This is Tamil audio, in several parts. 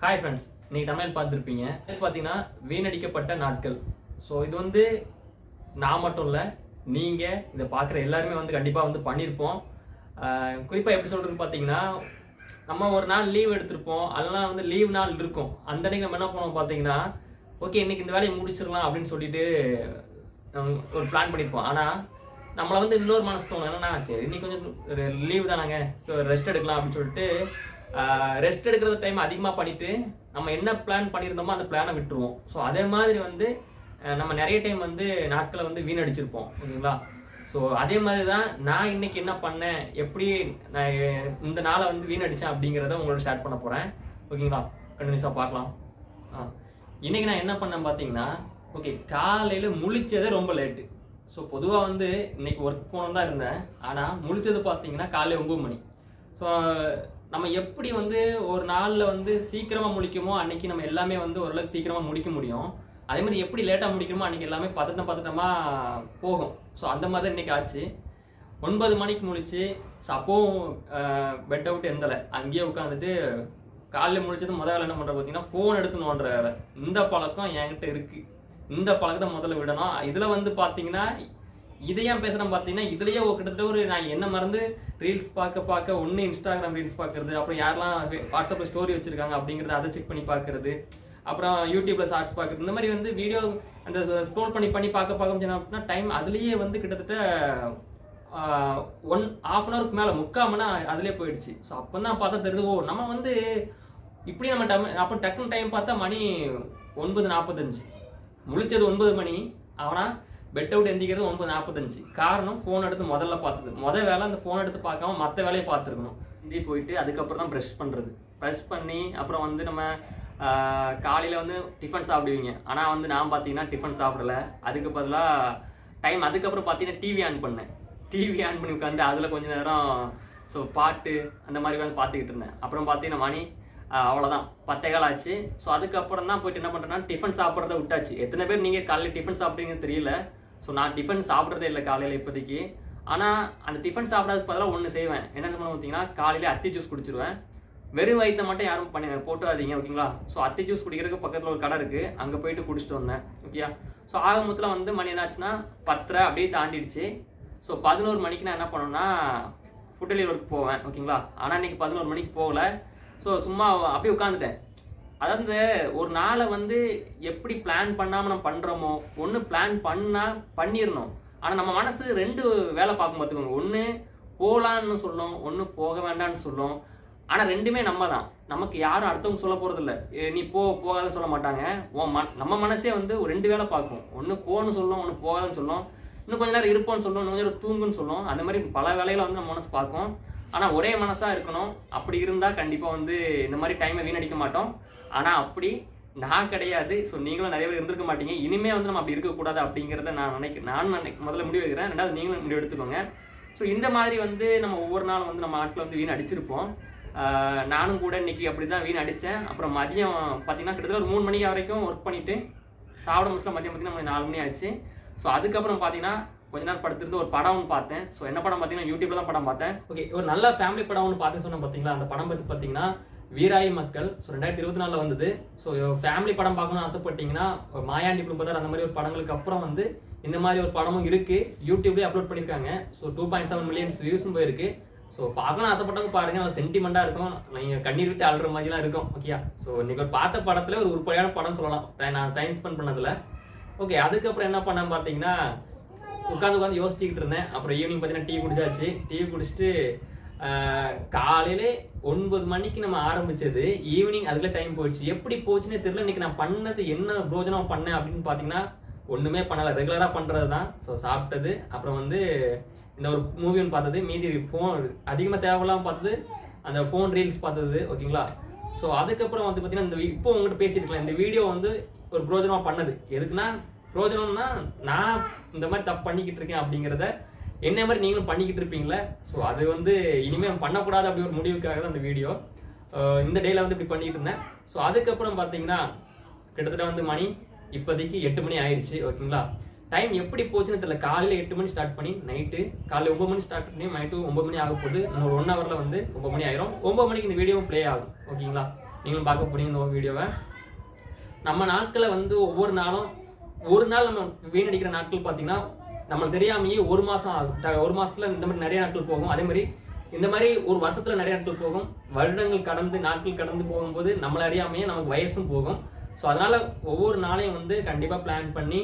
ஹாய் ஃப்ரெண்ட்ஸ் இன்னைக்கு தமிழ் பார்த்துருப்பீங்க. பார்த்தீங்கன்னா வீணடிக்கப்பட்ட நாட்கள். ஸோ இது வந்து நான் மட்டும் இல்லை நீங்கள் இதை பார்க்குற எல்லாருமே வந்து கண்டிப்பாக வந்து பண்ணியிருப்போம் குறிப்பாக எப்படி சொல்கிறது பார்த்தீங்கன்னா நம்ம ஒரு நாள் லீவ் எடுத்திருப்போம். அதெல்லாம் வந்து லீவ் நாள் இருக்கும். அந்த அன்னைக்கு நம்ம என்ன பண்ணுவோம் பார்த்தீங்கன்னா ஓகே இன்னைக்கு இந்த வேலையை முடிச்சிடலாம் அப்படின்னு சொல்லிட்டு ஒரு பிளான் பண்ணியிருப்போம் ஆனால் நம்மளை வந்து இன்னொரு மனசு தோணும். என்னன்னா சரி இன்னைக்கு கொஞ்சம் லீவ் தானாங்க. ஸோ ரெஸ்ட் எடுக்கலாம் அப்படின்னு சொல்லிட்டு ரெஸ்ட் எடுக்கிறது டைம் அதிகமாக பண்ணிவிட்டு நம்ம என்ன பிளான் பண்ணியிருந்தோமோ அந்த பிளானை விட்டுருவோம். ஸோ அதே மாதிரி வந்து நம்ம நிறைய டைம் வந்து நாட்களை வந்து வீணடிச்சிருப்போம் ஓகேங்களா ஸோ அதே மாதிரி தான் நான் இன்னைக்கு என்ன பண்ணேன் எப்படி நான் இந்த நாளை வந்து வீணடிச்சேன் அப்படிங்கிறத உங்களோட ஷேர் பண்ண போகிறேன் ஓகேங்களா? கண்டினியூஸாக பார்க்கலாம். ஆ இன்னைக்கு நான் என்ன பண்ணேன் பார்த்தீங்கன்னா ஓகே காலையில் முழிச்சதே ரொம்ப லேட்டு ஸோ பொதுவாக வந்து இன்னைக்கு ஒர்க் போனோம் தான் இருந்தேன். ஆனால் முழிச்சது பார்த்தீங்கன்னா காலையில் ஒம்பது மணி. ஸோ நம்ம எப்படி வந்து ஒரு நாளில் வந்து சீக்கிரமாக முடிக்குமோ அன்னைக்கு நம்ம எல்லாமே வந்து ஓரளவுக்கு சீக்கிரமாக முடிக்க முடியும். அதே மாதிரி எப்படி லேட்டாக முடிக்கணுமோ அன்றைக்கி எல்லாமே பதட்டம் பதட்டமாக போகும். ஸோ அந்த மாதிரி இன்னைக்கு ஆச்சு. ஒன்பது மணிக்கு முழிச்சு ஸோ அப்போவும் பெட் அவுட் எந்தலை. அங்கேயே உட்காந்துட்டு காலையில் முழிச்சது முதல் என்ன பண்ணுற பார்த்தீங்கன்னா ஃபோன் எடுத்து நோண்டுற வேலை இந்த பழக்கம் என்கிட்ட இருக்குது இந்த பழக்கத்தை முதல்ல விடணும். இதில் வந்து பார்த்தீங்கன்னா இதை ஏன் பேசுகிறேன் பார்த்தீங்கன்னா இதுலயே கிட்டத்தட்ட ஒரு நான் என்ன மறந்து ரீல்ஸ் பார்க்க பார்க்க ஒன்று இன்ஸ்டாகிராம் ரீல்ஸ் பார்க்கறது அப்புறம் யாரெல்லாம் வாட்ஸ்அப்பில் ஸ்டோரி வச்சிருக்காங்க அப்படிங்கிறத அதை செக் பண்ணி பார்க்கறது அப்புறம் யூடியூப்ல ஷார்ட்ஸ் பார்க்கறது இந்த மாதிரி வந்து வீடியோ அந்த ஸ்க்ரோல் பண்ணி பண்ணி பார்க்க பார்க்க அப்படின்னா டைம் அதுலேயே வந்து கிட்டத்தட்ட ஒன் ஹாஃப் அன் ஹவருக்கு மேலே முக்கால் மணி நேரம் அதுலேயே போயிடுச்சு. ஸோ அப்போ தான் பார்த்தா தெரியுது ஓ நம்ம வந்து இப்படி நம்ம டம் அப்போ டக்குன்னு டைம் பார்த்தா மணி ஒன்பது நாற்பத்தஞ்சு முழிச்சது ஒன்பது மணி. ஆனால் பெட் அவுட் எந்திக்கிறது ஒன்பது நாற்பத்தஞ்சு. காரணம் ஃபோன் எடுத்து முதல்ல பார்த்தது முத வேலை அந்த ஃபோன் எடுத்து பார்க்காம மற்ற வேலையை பார்த்துருக்கணும். இந்தி போயிட்டு அதுக்கப்புறம் தான் ப்ரெஷ் பண்ணுறது ப்ரெஷ் பண்ணி அப்புறம் வந்து நம்ம காலையில் வந்து டிஃபன் சாப்பிடுவீங்க. ஆனால் வந்து நான் பார்த்தீங்கன்னா டிஃபன் சாப்பிடல. அதுக்கு பதிலாக டைம் அதுக்கப்புறம் பார்த்தீங்கன்னா டிவி ஆன் பண்ணேன். டிவி ஆன் பண்ணி உட்காந்து அதில் கொஞ்சம் நேரம் ஸோ பாட்டு அந்த மாதிரி வந்து பார்த்துக்கிட்டு இருந்தேன். அப்புறம் பார்த்தீங்கன்னா மணி அவ்வளோதான் பத்தே கால் ஆச்சு. ஸோ அதுக்கப்புறம் தான் போயிட்டு என்ன பண்ணுறேன்னா டிஃபன் சாப்பிட்றத விட்டாச்சு. எத்தனை பேர் நீங்கள் காலையில் டிஃபன் சாப்பிட்றீங்கன்னு தெரியல. ஸோ நான் டிஃபன் சாப்பிட்றதே இல்லை காலையில் இப்போதைக்கு. ஆனால் அந்த டிஃபன் சாப்பிட்றதுக்கு பதிலாக ஒன்று செய்வேன். என்ன பண்ண பார்த்தீங்கன்னா காலையில் அத்தி ஜூஸ் குடிச்சிருவேன். வெறும் வயிற்றை மட்டும் யாரும் பண்ணி போட்டுறாதீங்க ஓகேங்களா ஸோ அத்தி ஜூஸ் குடிக்கிறதுக்கு பக்கத்தில் ஒரு கடை இருக்குது அங்கே போயிட்டு குடிச்சிட்டு வந்தேன் ஓகேயா ஸோ ஆகமத்தில் வந்து மணி என்னாச்சுன்னா பத்தரை அப்படியே தாண்டிடுச்சு. ஸோ பதினோரு மணிக்கு நான் என்ன பண்ணேன்னா ஃபுட் டெலிவரிக்கு போவேன் ஓகேங்களா ஆனால் இன்னைக்கு பதினோரு மணிக்கு போகல. ஸோ சும்மா அப்படியே உட்காந்துட்டேன். அதாவது ஒரு நாளை வந்து எப்படி பிளான் பண்ணாமல் நம்ம பண்ணுறோமோ ஒன்று பிளான் பண்ணால் பண்ணிடணும் ஆனால் நம்ம மனசு ரெண்டு வேலை பார்க்கும் பார்த்துக்கோங்க. ஒன்று போகலான்னு சொல்லும் ஒன்று போக வேண்டாம்னு சொல்லும் ஆனால் ரெண்டுமே நம்ம தான் நமக்கு யாரும் அடுத்தவங்க சொல்ல போகிறதில்ல நீ போ போகாதுன்னு சொல்ல மாட்டாங்க. உன் மன நம்ம மனசே வந்து ஒரு ரெண்டு வேலை பார்க்கும். ஒன்று போன்னு சொல்லும் ஒன்று போகாதுன்னு சொல்லும் இன்னும் கொஞ்ச நேரம் இருப்போம்னு சொல்லும் இன்னும் கொஞ்சம் நேரம் தூங்குன்னு சொல்லும் அந்த மாதிரி பல வேலையில் வந்து நம்ம மனசு பார்க்கும். ஆனால் ஒரே மனசாக இருக்கணும். அப்படி இருந்தால் கண்டிப்பாக வந்து இந்த மாதிரி டைமை வீணடிக்க மாட்டோம். ஆனால் அப்படி நான் கிடையாது. ஸோ நீங்களும் நிறைய பேர் இருந்திருக்க மாட்டீங்க. இனிமே வந்து நம்ம அப்படி இருக்கக்கூடாது அப்படிங்கிறத நான் நினைக்கிறேன் நான் நினை முதல்ல முடிவு வைக்கிறேன். ரெண்டாவது நீங்களும் முடிவு எடுத்துக்கோங்க. ஸோ இந்த மாதிரி வந்து நம்ம ஒவ்வொரு நாளும் வந்து நம்ம ஆட்களை வந்து வீண் அடிச்சிருப்போம். நானும் கூட இன்னைக்கு அப்படி தான் வீண் அடித்தேன் அப்புறம் மதியம் பார்த்தீங்கன்னா கிட்டத்தட்ட ஒரு மூணு மணி வரைக்கும் ஒர்க் பண்ணிவிட்டு சாப்பிட முடிச்சல மதியம் பார்த்தீங்கன்னா மணி நாலு மணி ஆச்சு ஸோ அதுக்கப்புறம் பார்த்தீங்கன்னா கொஞ்ச நேரம் படுத்திருந்து ஒரு படம் ஒன்று பார்த்தேன். ஸோ என்ன படம் பார்த்தீங்கன்னா யூடியூப்ல தான் படம் பார்த்தேன். ஓகே ஒரு நல்ல ஃபேமிலி படம் ஒன்று பார்த்தேன்னு சொன்னேன் பார்த்தீங்களா அந்த படம் பற்றி பார்த்தீங்கன்னா வீராய் மக்கள். ஸோ ரெண்டாயிரத்தி இருபத்தி நாலில் வந்தது ஸோ ஃபேமிலி படம் பார்க்கணும்னு ஆசைப்பட்டீங்கன்னா மாயாண்டி குடும்பத்தார் அந்த மாதிரி ஒரு படங்களுக்கு அப்புறம் வந்து இந்த மாதிரி ஒரு படமும் இருக்குது யூடியூப்லேயே அப்லோட் பண்ணியிருக்காங்க. So two point seven millions வியூஸும் போயிருக்கு. ஸோ பார்க்கணும் ஆசைப்பட்டவங்க பாருங்க. நல்லா சென்டிமெண்ட்டாக இருக்கும். நீங்கள் கண்ணீர் விட்டு அழுற மாதிரிலாம் இருக்கும். ஓகேயா ஸோ நீங்கள் ஒரு பார்த்த படத்தில் ஒரு உருப்படியான படம் சொல்லலாம். நான் டைம் ஸ்பெண்ட் பண்ணதில். ஓகே அதுக்கப்புறம் என்ன பண்ணேன் பார்த்தீங்கன்னா உட்காந்து உட்காந்து யோசிச்சுக்கிட்டு இருந்தேன். அப்புறம் ஈவினிங் பார்த்தீங்கன்னா டீ குடிச்சாச்சு. டீ குடிச்சிட்டு காலையில ஒன்பது மணிக்கு நம்ம ஆரம்பிச்சது ஈவினிங் அதுல டைம் போயிடுச்சு. எப்படி போச்சுன்னே தெரியல. இன்னைக்கு நான் பண்ணது என்ன பிரோஜனம் பண்ணேன் அப்படின்னு பார்த்தீங்கன்னா ஒன்றுமே பண்ணலை. ரெகுலராக பண்ணுறது தான் ஸோ சாப்பிட்டது. அப்புறம் வந்து இந்த ஒரு மூவி ஒன்று பார்த்தது. மீதி ஃபோன் அதிகமாக தேவையில்லாமல் பார்த்தது. அந்த ஃபோன் ரீல்ஸ் பார்த்தது. ஓகேங்களா ஸோ அதுக்கப்புறம் வந்து பார்த்தீங்கன்னா இந்த இப்போ உங்கள்கிட்ட பேசியிருக்கலாம் இந்த வீடியோ வந்து ஒரு பிரோஜனமாக பண்ணது. எதுக்குன்னா பிரோஜனம்னா நான் இந்த மாதிரி தப்பு பண்ணிக்கிட்டு இருக்கேன் அப்படிங்கிறத என்ன மாதிரி நீங்களும் பண்ணிக்கிட்டு இருப்பீங்களே? ஸோ அது வந்து இனிமேல் பண்ணக்கூடாது அப்படி ஒரு முடிவுக்காக தான் அந்த வீடியோ. இந்த டேல வந்து இப்படி பண்ணிட்டு இருந்தேன். ஸோ அதுக்கப்புறம் பார்த்தீங்கன்னா கிட்டத்தட்ட வந்து மணி இப்போதைக்கு எட்டு மணி ஆயிடுச்சு ஓகேங்களா டைம் எப்படி போச்சுன்னு தெரியல. காலையில் எட்டு மணி ஸ்டார்ட் பண்ணி நைட்டு காலையில் ஒம்பது மணி ஸ்டார்ட் பண்ணி நைட்டு ஒம்பது மணி ஆக போகுது. இன்னொரு ஒன் ஹவரில் வந்து ஒம்பது மணி ஆயிரும். ஒம்பது மணிக்கு இந்த வீடியோவும் ப்ளே ஆகும் ஓகேங்களா நீங்களும் பார்க்க போனீங்க இந்த வீடியோவை நம்ம நாட்களை வந்து ஒவ்வொரு நாளும் ஒரு நாள் நம்ம வீணடிக்கிற நாட்கள் பார்த்தீங்கன்னா நம்மளுக்கு தெரியாமையே ஒரு மாதம் ஒரு மாதத்தில் இந்த மாதிரி நிறைய நாட்கள் போகும். அதே மாதிரி இந்த மாதிரி ஒரு வருஷத்தில் நிறைய நாட்கள் போகும். வருடங்கள் கடந்து நாட்கள் கடந்து போகும்போது நம்மளை அறியாமையே நமக்கு வயசும் போகும். ஸோ அதனால் ஒவ்வொரு நாளையும் வந்து கண்டிப்பாக பிளான் பண்ணி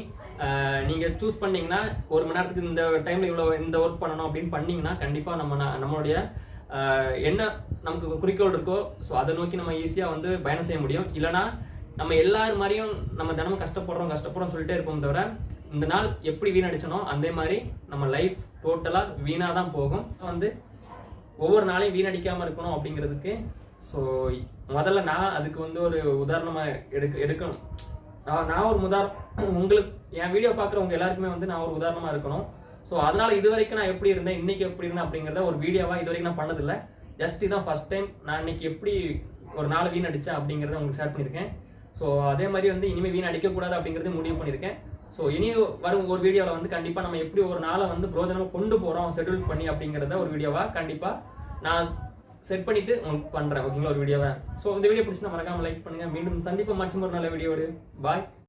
நீங்கள் சூஸ் பண்ணிங்கன்னா ஒரு மணி நேரத்துக்கு இந்த டைமில் இவ்வளோ இந்த ஒர்க் பண்ணணும் அப்படின்னு பண்ணிங்கன்னா கண்டிப்பாக நம்ம நம்மளுடைய என்ன நமக்கு குறிக்கோள் இருக்கோ ஸோ அதை நோக்கி நம்ம ஈஸியாக வந்து பயணம் செய்ய முடியும். இல்லைன்னா நம்ம எல்லார் மாதிரியும் நம்ம தினமும் கஷ்டப்படுறோம் கஷ்டப்படுறோம் சொல்லிட்டே இருப்போம் தவிர இந்த நாள் எப்படி வீணடிச்சனோ அதே மாதிரி நம்ம லைஃப் டோட்டலாக வீணாக தான் போகும். வந்து ஒவ்வொரு நாளையும் வீணடிக்காமல் இருக்கணும் அப்படிங்கிறதுக்கு ஸோ முதல்ல நான் அதுக்கு வந்து ஒரு உதாரணமாக எடுக்க எடுக்கணும். நான் நான் ஒரு உதாரணம் உங்களுக்கு என் வீடியோ பார்க்குறவங்க எல்லாருக்குமே வந்து நான் ஒரு உதாரணமாக இருக்கணும். ஸோ அதனால் இது வரைக்கும் நான் எப்படி இருந்தேன் இன்றைக்கி எப்படி இருந்தேன் அப்படிங்கிறத ஒரு வீடியோவாக இது வரைக்கும் நான் பண்ணதில்லை. ஜஸ்ட் இதான் ஃபர்ஸ்ட் டைம் நான் இன்னைக்கு எப்படி ஒரு நாள் வீணடிச்சேன் அப்படிங்கிறத உங்களுக்கு ஷேர் பண்ணியிருக்கேன். ஸோ அதே மாதிரி வந்து இனிமேல் வீணடிக்கக்கூடாது அப்படிங்கிறது முடிவு பண்ணியிருக்கேன். ஸோ இனி வரும் ஒரு வீடியோவில் வந்து கண்டிப்பாக நம்ம எப்படி ஒரு நாளை வந்து பிரோஜனமாக கொண்டு போகிறோம் ஷெட்யூல் பண்ணி அப்படிங்கிறத ஒரு வீடியோவாக கண்டிப்பாக நான் செட் பண்ணிவிட்டு உங்களுக்கு பண்ணுறேன் ஓகேங்களா ஒரு வீடியோவை ஸோ இந்த வீடியோ பிடிச்சி மறக்காமல் லைக் பண்ணுங்கள் மீண்டும் சந்திப்போம். மற்றும் ஒரு நல்ல வீடியோடு பாய்